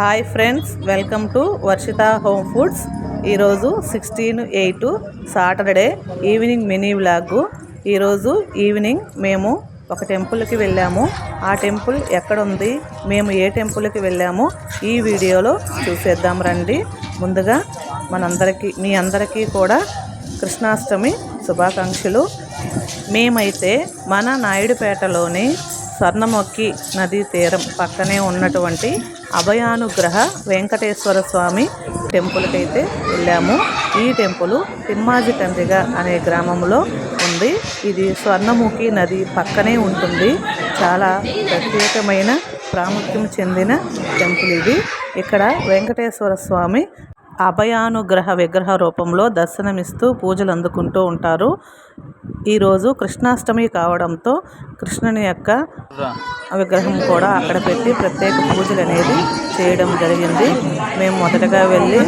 Hi friends welcome to Varshitha home foods. ఈరోజు sixteen eight Saturday evening mini vlog. ఈరోజు evening మేము ఒక టెంపుల్కి వెళ్ళాము. ఆ టెంపుల్ ఎక్కడ ఉంది? మేము ఏ టెంపుల్కి వెళ్ళామో? ఈ వీడియోలో చూసేద్దాం రండి. ముందుగా మనందరికీ మీ అందరికీ కూడా కృష్ణాష్టమి శుభాకాంక్షలు. మేమైతే మన నాయుడుపేటలోని స్వర్ణమొక్కి నదీ తీరం పక్కనే ఉన్నటువంటి అభయానుగ్రహ వెంకటేశ్వర స్వామి టెంపుల్కి అయితే వెళ్ళాము. ఈ టెంపుల్ తిమ్మాజి కందిగ అనే గ్రామంలో ఉంది. ఇది స్వర్ణముఖి నది పక్కనే ఉంటుంది. చాలా ప్రత్యేకమైన ప్రాముఖ్యం చెందిన టెంపుల్ ఇది. ఇక్కడ వెంకటేశ్వర స్వామి అభయానుగ్రహ విగ్రహ రూపంలో దర్శనమిస్తూ పూజలు అందుకుంటూ ఉంటారు. ఈరోజు కృష్ణాష్టమి కావడంతో కృష్ణుని యొక్క విగ్రహం కూడా అక్కడ పెట్టి ప్రత్యేక పూజలు అనేది చేయడం జరిగింది. మేము మొదటగా వెళ్ళి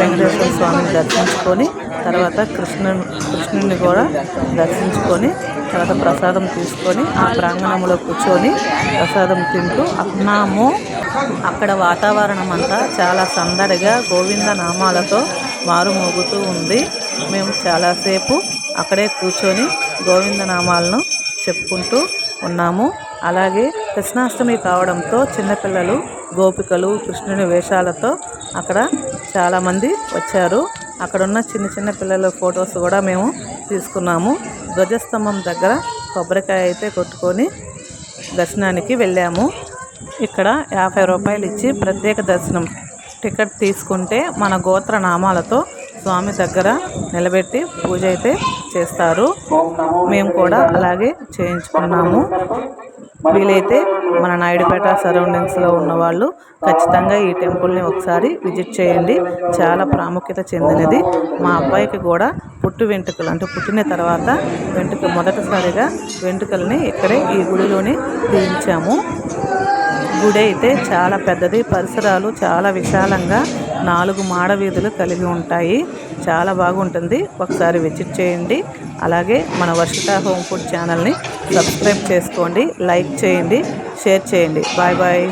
వెంకటేశ్వర స్వామిని దర్శించుకొని తర్వాత కృష్ణుని కృష్ణుని కూడా దర్శించుకొని తర్వాత ప్రసాదం తీసుకొని ఆ ప్రాంగణంలో కూర్చొని ప్రసాదం తింటూ అన్నాము. అక్కడ వాతావరణం అంతా చాలా సందడిగా గోవింద నామాలతో మారుమోగుతూ ఉంది. మేము చాలాసేపు అక్కడే కూర్చొని గోవింద నామాలను చెప్పుకుంటూ ఉన్నాము. అలాగే కృష్ణాష్టమి కావడంతో చిన్నపిల్లలు గోపికలు కృష్ణుని వేషాలతో అక్కడ చాలామంది వచ్చారు. అక్కడున్న చిన్న చిన్న పిల్లల ఫొటోస్ కూడా మేము తీసుకున్నాము. ధ్వజస్తంభం దగ్గర కొబ్బరికాయ అయితే కొట్టుకొని దర్శనానికి వెళ్ళాము. ఇక్కడ యాభై రూపాయలు ఇచ్చి ప్రత్యేక దర్శనం. టికెట్ తీసుకుంటే మన గోత్ర నామాలతో స్వామి దగ్గర నిలబెట్టి పూజ అయితే చేస్తారు. మేము కూడా అలాగే చేయించుకున్నాము. వీలైతే మన నాయుడుపేట సరౌండింగ్స్లో ఉన్న వాళ్ళు ఖచ్చితంగా ఈ టెంపుల్ని ఒకసారి విజిట్ చేయండి. చాలా ప్రాముఖ్యత చెందినది. మా అబ్బాయికి కూడా పుట్టు వెంట్రుకలు అంటే పుట్టిన తర్వాత వెంట్రుక మొదటిసారిగా వెంట్రుకల్ని ఇక్కడే ఈ గుడిలోనే తీయించాము. గుడి అయితే చాలా పెద్దది పరిసరాలు చాలా విశాలంగా నాలుగు మాడ వీధులు కలిగి ఉంటాయి. చాలా బాగుంటుంది. ఒకసారి విజిట్ చేయండి. అలాగే మన వర్షిత హోమ్ ఫుడ్ ఛానల్ని సబ్స్క్రైబ్ చేసుకోండి లైక్ చేయండి షేర్ చేయండి. Bye bye.